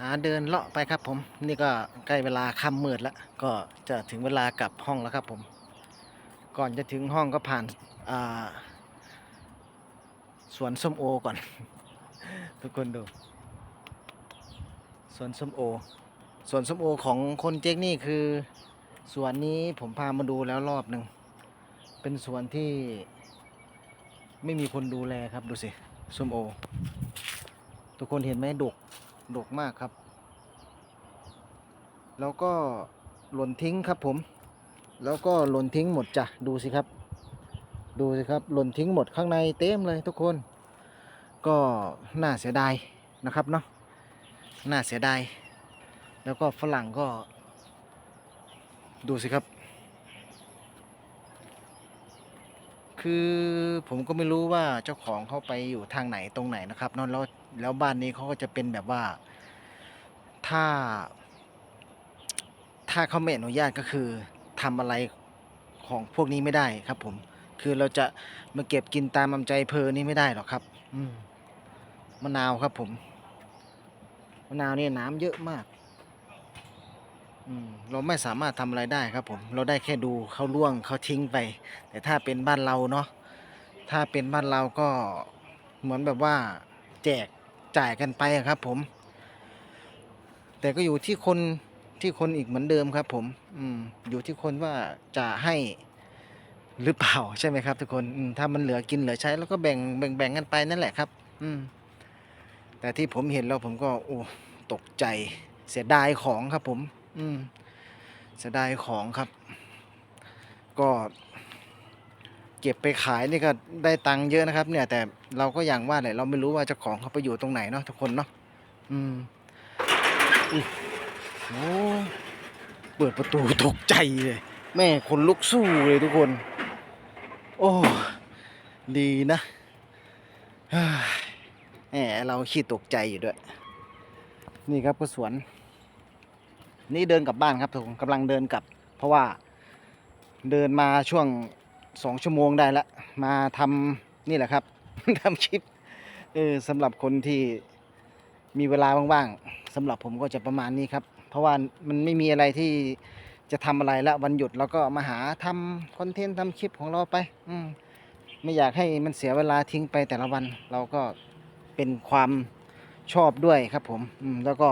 หาเดินเลาะไปครับผม นี่ก็ใกล้เวลาค่ำมืดแล้ว ก็จะถึงเวลากลับห้องแล้วครับผม ก่อนจะถึงห้องก็ผ่านาสวนส้มโอก่อน ทุกคนดูสวนส้มโอสวนส้มโอของคนเจ๊กนี่คือสวนนี้ผมพามาดูแล้วรอบหนึ่ง เป็นสวนที่ไม่มีคนดูแลครับดูสิส้มโอ ทุกคนเห็นไหมดก ดกมากครับ แล้วก็หล่นทิ้งครับผม แล้วก็หล่นทิ้งหมดจ้ะดูสิครับ ดูสิครับหล่นทิ้งหมดข้างในเต็มเลยทุกคน ก็น่าเสียดายนะครับเนาะน่าเสียดายแล้วก็ฝรั่งก็ ดูสิครับ คือผมก็ไม่รู้ว่าเจ้าของเขาไปอยู่ทางไหนตรงไหนนะครับนอะแล้วแล้วบ้านนี้เขาก็จะเป็นแบบว่า ถ้า ถ้าเขาไม่อนุญาตก็คือทำอะไรของพวกนี้ไม่ได้ครับ ผม คือเราจะมาเก็บกินตามอำใจเพอนี่ไม่ได้หรอกครับ อืมมะนาวครับผมมะนาวเนี่ยน้ำเยอะมาก อืมเราไม่สามารถทำอะไรได้ครับผม เราได้แค่ดูเขาล่วงเขาทิ้งไป แต่ถ้าเป็นบ้านเราเนาะถ้าเป็นบ้านเราก็เหมือนแบบว่าแจกจ่ายกันไปอะครับผม แต่ก็อยู่ที่คนที่คนอีกเหมือนเดิมครับผม อืม อยู่ที่คนว่าจะให้หรือเปล่าใช่ไหมครับ ทุกคนอืมถ้ามันเหลือกินเหลือใช้แล้วก็แบ่งแบ่งแบ่งกันไปนั่นแหละครับ อืม แต่ที่ผมเห็นแล้วผมก็โอ้ตกใจเสียดายของครับผม อืมเสียดายของครับ ก็เก็บไปขายนี่ก็ได้ตังค์เยอะนะครับ เนี่ย แต่เราก็อย่างว่าแหละเราไม่รู้ว่าเจ้าของเขาไปอยู่ตรงไหนเนาะทุกคนเนาะอืมอุ๊ยโอ้เปิดประตูตกใจเลย แม่คนลุกสู้เลยทุกคน โอ้ดีนะแหมเราขี้ตกใจอยู่ด้วย นี่ครับก็สวน นี่เดินกลับบ้านครับผมกำลังเดินกลับ เพราะว่าเดินมาช่วงสองชั่วโมงได้ละ มาทำนี่แหละครับ ทำคลิปเออสำหรับคนที่มีเวลาว่างๆสำหรับผมก็จะประมาณนี้ครับ เพราะว่ามันไม่มีอะไรที่จะทำอะไรละวันหยุดเราก็มาหาทำคอนเทนต์ทำคลิปของเราไป อืมไม่อยากให้มันเสียเวลาทิ้งไปแต่ละวัน เราก็เป็นความชอบด้วยครับผม อืมแล้วก็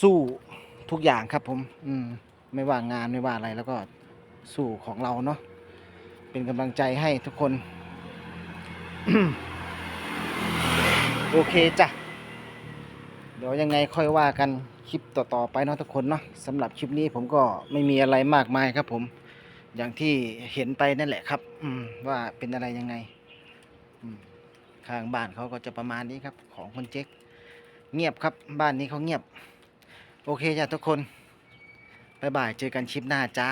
สู้ ทุกอย่างครับผม อืม ไม่ว่างานไม่ว่าอะไรแล้วก็สู้ของเราเนาะเป็นกำลังใจให้ทุกคน โอเคจ้ะเดี๋ยวยังไงค่อยว่ากันคลิปต่อๆไปเนาะทุกคนเนาะสำหรับคลิปนี้ผมก็ไม่มีอะไรมากมายครับผม อย่างที่เห็นไปนั่นแหละครับ อืม ว่าเป็นอะไรยังไงข้างบ้านเขาก็จะประมาณนี้ครับ ของคนเจ๊กเงียบครับบ้านนี้เขาเงียบ โอเคจ้ะทุกคนบ๊ายบาย เจอกันคลิปหน้าจ้า